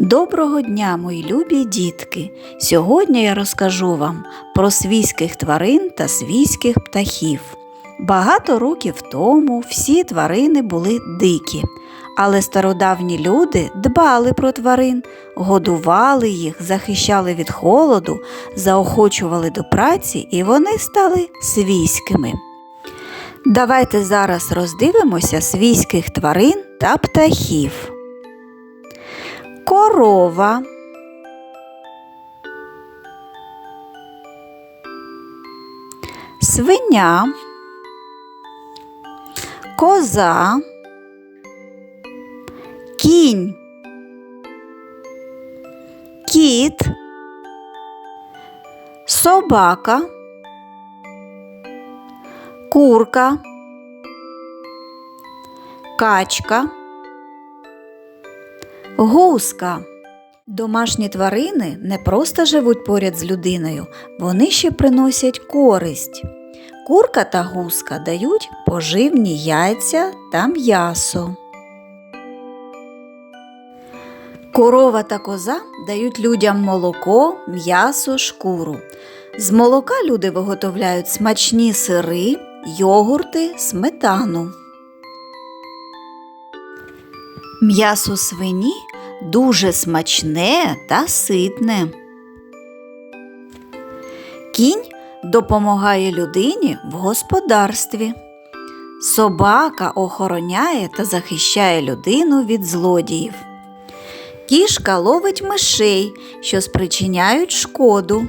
Доброго дня, мої любі дітки! Сьогодні я розкажу вам про свійських тварин та свійських птахів. Багато років тому всі тварини були дикі, але стародавні люди дбали про тварин, годували їх, захищали від холоду, заохочували до праці і вони стали свійськими. Давайте зараз роздивимося свійських тварин та птахів. Корова. Свиня. Коза. Кінь. Кіт. Собака. Курка. Качка. Гуска. Домашні тварини не просто живуть поряд з людиною, вони ще приносять користь. Курка та гуска дають поживні яйця та м'ясо. Корова та коза дають людям молоко, м'ясо, шкуру. З молока люди виготовляють смачні сири, йогурти, сметану. М'ясо свині дуже смачне та ситне. Кінь допомагає людині в господарстві. Собака охороняє та захищає людину від злодіїв. Кішка ловить мишей, що спричиняють шкоду.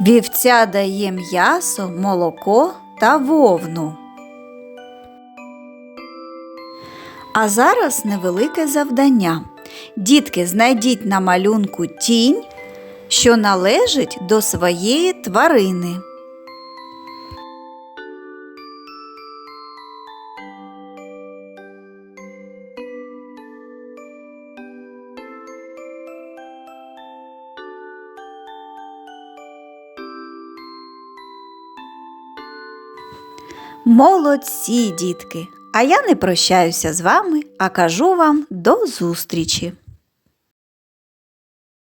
Вівця дає м'ясо, молоко та вовну. А зараз невелике завдання. Дітки, знайдіть на малюнку тінь, що належить до своєї тварини. Молодці, дітки! А я не прощаюся з вами, а кажу вам до зустрічі!